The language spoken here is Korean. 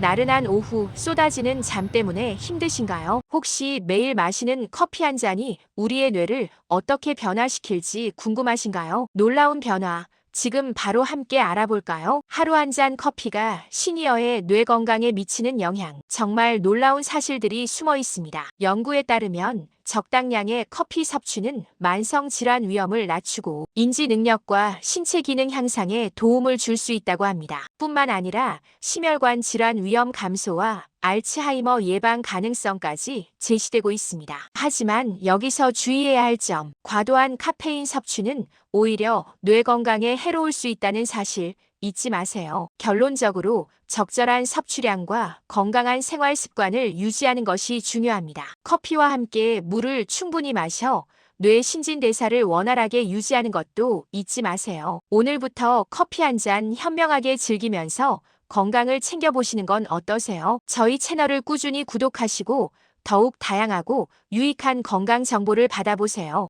나른한 오후 쏟아지는 잠 때문에 힘드신가요? 혹시 매일 마시는 커피 한 잔이 우리의 뇌를 어떻게 변화시킬지 궁금하신가요? 놀라운 변화. 지금 바로 함께 알아볼까요? 하루 한 잔 커피가 시니어의 뇌 건강에 미치는 영향. 정말 놀라운 사실들이 숨어 있습니다. 연구에 따르면 적당량의 커피 섭취는 만성 질환 위험을 낮추고 인지 능력과 신체 기능 향상에 도움을 줄 수 있다고 합니다. 뿐만 아니라 심혈관 질환 위험 감소와 알츠하이머 예방 가능성까지 제시되고 있습니다. 하지만 여기서 주의해야 할 점, 과도한 카페인 섭취는 오히려 뇌 건강에 해로울 수 있다는 사실 잊지 마세요. 결론적으로 적절한 섭취량과 건강한 생활 습관을 유지하는 것이 중요합니다. 커피와 함께 물을 충분히 마셔 뇌 신진대사를 원활하게 유지하는 것도 잊지 마세요. 오늘부터 커피 한 잔 현명하게 즐기면서 건강을 챙겨보시는 건 어떠세요? 저희 채널을 꾸준히 구독하시고 더욱 다양하고 유익한 건강 정보를 받아보세요.